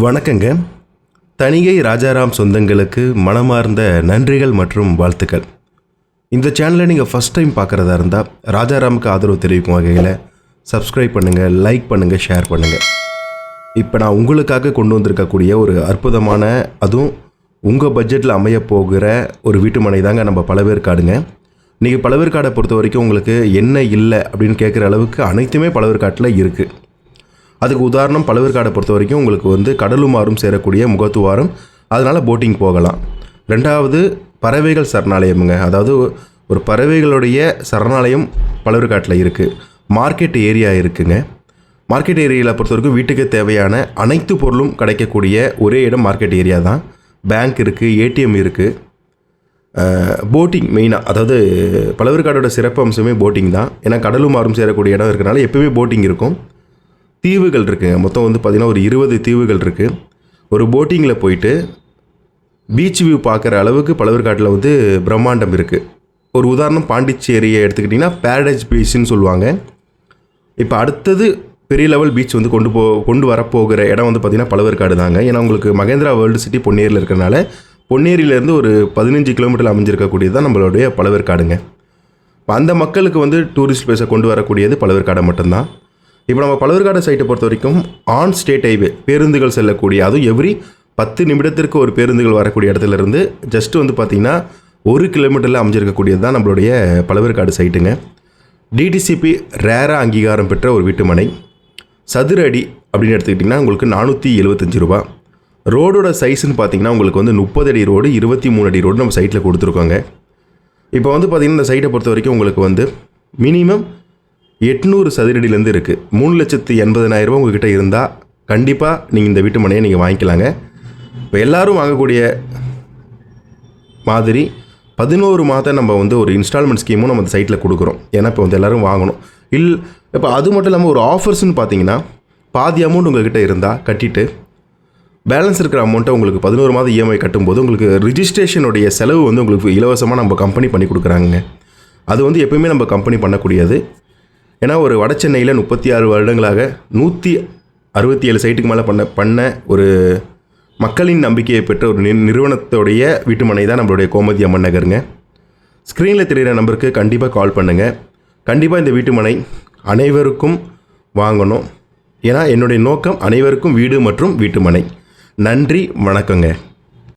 வணக்கங்க. தனிகை ராஜாராம் சொந்தங்களுக்கு மனமார்ந்த நன்றிகள் மற்றும் வாழ்த்துக்கள். இந்த சேனலை நீங்கள் ஃபஸ்ட் டைம் பார்க்குறதா இருந்தால் ராஜாராமுக்கு ஆதரவு தெரிவிக்கும் வகையில் சப்ஸ்கிரைப் பண்ணுங்கள் லைக் பண்ணுங்கள் ஷேர் பண்ணுங்கள் இப்போ நான் உங்களுக்காக கொண்டு வந்திருக்கக்கூடிய ஒரு அற்புதமான அதுவும் உங்கள் பட்ஜெட்டில் அமைய போகிற ஒரு வீட்டுமனை தாங்க நம்ம பழவேற்காடுங்க நீங்கள் பழவேற்காடை பொறுத்த வரைக்கும் உங்களுக்கு என்ன இல்லை அப்படின்னு கேட்குற அளவுக்கு அனைத்துமே பழவேற்காட்டில் இருக்குது அதுக்கு உதாரணம் பழுவேற்காடை பொறுத்த வரைக்கும் உங்களுக்கு வந்து கடலுமாறும் சேரக்கூடிய முகத்துவாரம். அதனால் போட்டிங் போகலாம். ரெண்டாவது பறவைகள் சரணாலயமுங்க. அதாவது ஒரு பறவைகளுடைய சரணாலயம் பழுவேற்காட்டில் இருக்குது மார்க்கெட் ஏரியா இருக்குங்க. மார்க்கெட் ஏரியாவில் பொறுத்த வரைக்கும் வீட்டுக்கு தேவையான அனைத்து பொருளும் கிடைக்கக்கூடிய ஒரே இடம் மார்க்கெட் ஏரியா தான். பேங்க் இருக்குது ஏடிஎம் இருக்குது போட்டிங் மெயினாக அதாவது பழவேற்காடோட சிறப்பு அம்சமே போட்டிங் தான். ஏன்னா கடலும் மாறும் சேரக்கூடிய இடம் இருக்கனால எப்போயுமே போட்டிங் இருக்கும். தீவுகள் இருக்குங்க மொத்தம் வந்து பார்த்திங்கன்னா ஒரு இருபது தீவுகள் இருக்குது ஒரு போட்டிங்கில் போயிட்டு பீச் வியூ பார்க்குற அளவுக்கு பழவர்காட்டில் வந்து பிரம்மாண்டம் இருக்குது ஒரு உதாரணம் பாண்டிச்சேரியை எடுத்துக்கிட்டிங்கன்னா பேரடைஸ் பீச்னு சொல்லுவாங்க. இப்போ அடுத்தது பெரிய லெவல் பீச் வந்து கொண்டு போ கொண்டு வரப்போகிற இடம் வந்து பார்த்திங்கன்னா பழவர்காடு தாங்க. ஏன்னா உங்களுக்கு மகேந்திரா வேர்ல்டு சிட்டி பொன்னேரியில் இருக்கிறனால பொன்னேரியிலேருந்து ஒரு பதினஞ்சு கிலோமீட்டரில் அமைஞ்சிருக்கக்கூடியது தான் நம்மளுடைய பழவேற்காடுங்க இப்போ அந்த மக்களுக்கு வந்து டூரிஸ்ட் பிளேஸை கொண்டு வரக்கூடியது பழவேற்காடை மட்டும்தான். இப்போ நம்ம பழவேற்காடு சைட்டை பொறுத்த வரைக்கும் ஆன் ஸ்டேட் ஹைவே பேருந்துகள் செல்லக்கூடிய அதுவும் எவ்ரி பத்து நிமிடத்திற்கு ஒரு பேருந்துகள் வரக்கூடிய இடத்துல இருந்து ஜஸ்ட் வந்து பார்த்திங்கன்னா ஒரு கிலோமீட்டரில் அமைஞ்சிருக்கக்கூடியது தான் நம்மளுடைய பழவேற்காடு சைட்டுங்க. டிடிசிபி ரேரா அங்கீகாரம் பெற்ற ஒரு வீட்டுமனை. சதுர அடி அப்படின்னு எடுத்துக்கிட்டிங்கன்னா உங்களுக்கு நானூற்றி எழுபத்தஞ்சு ரூபா. ரோடோட சைஸ்ன்னு பார்த்தீங்கன்னா உங்களுக்கு வந்து முப்பது அடி ரோடு இருபத்தி மூணு அடி ரோடு நம்ம சைட்டில் கொடுத்துருக்கோங்க. இப்போ வந்து பார்த்திங்கன்னா இந்த சைட்டை பொறுத்த வரைக்கும் உங்களுக்கு வந்து மினிமம் எட்நூறு சதுரடியிலேருந்து இருக்குது மூணு லட்சத்து எண்பதனாயிரரூபா உங்ககிட்ட இருந்தால் கண்டிப்பாக நீங்கள் இந்த வீட்டு மனையை நீங்கள் வாங்கிக்கலாங்க. இப்போ எல்லோரும் வாங்கக்கூடிய மாதிரி பதினோரு மாதம் நம்ம வந்து ஒரு இன்ஸ்டால்மெண்ட் ஸ்கீமும் நம்ம அந்த சைட்டில் கொடுக்குறோம். ஏன்னா இப்போ வந்து எல்லோரும் வாங்கணும். இல் இப்போ அது மட்டும் இல்லாமல் ஒரு ஆஃபர்ஸ்னு பார்த்தீங்கன்னா பாதி அமௌண்ட் உங்கள்கிட்ட இருந்தால் கட்டிட்டு பேலன்ஸ் இருக்கிற அமௌண்ட்டை உங்களுக்கு பதினோரு மாதம் இஎம்ஐ கட்டும்போது உங்களுக்கு ரிஜிஸ்ட்ரேஷனுடைய செலவு வந்து உங்களுக்கு இலவசமாக நம்ம கம்பெனி பண்ணி கொடுக்குறாங்க அது வந்து எப்பயுமே நம்ம கம்பெனி பண்ணக்கூடியது. ஏன்னா ஒரு வட சென்னையில் முப்பத்தி ஆறு வருடங்களாக நூற்றி அறுபத்தி ஏழு சைட்டுக்கு மேலே பண்ண பண்ண ஒரு மக்களின் நம்பிக்கையை பெற்ற ஒரு நி நிறுவனத்துடைய வீட்டுமனை தான் நம்மளுடைய கோமதி அம்மன் நகருங்க. ஸ்க்ரீனில் தெரிகிற நம்பருக்கு கண்டிப்பாக கால் பண்ணுங்கள் கண்டிப்பாக இந்த வீட்டுமனை அனைவருக்கும் வாங்கணும். ஏன்னா என்னுடைய நோக்கம் அனைவருக்கும் வீடு மற்றும் வீட்டுமனை. நன்றி வணக்கங்க.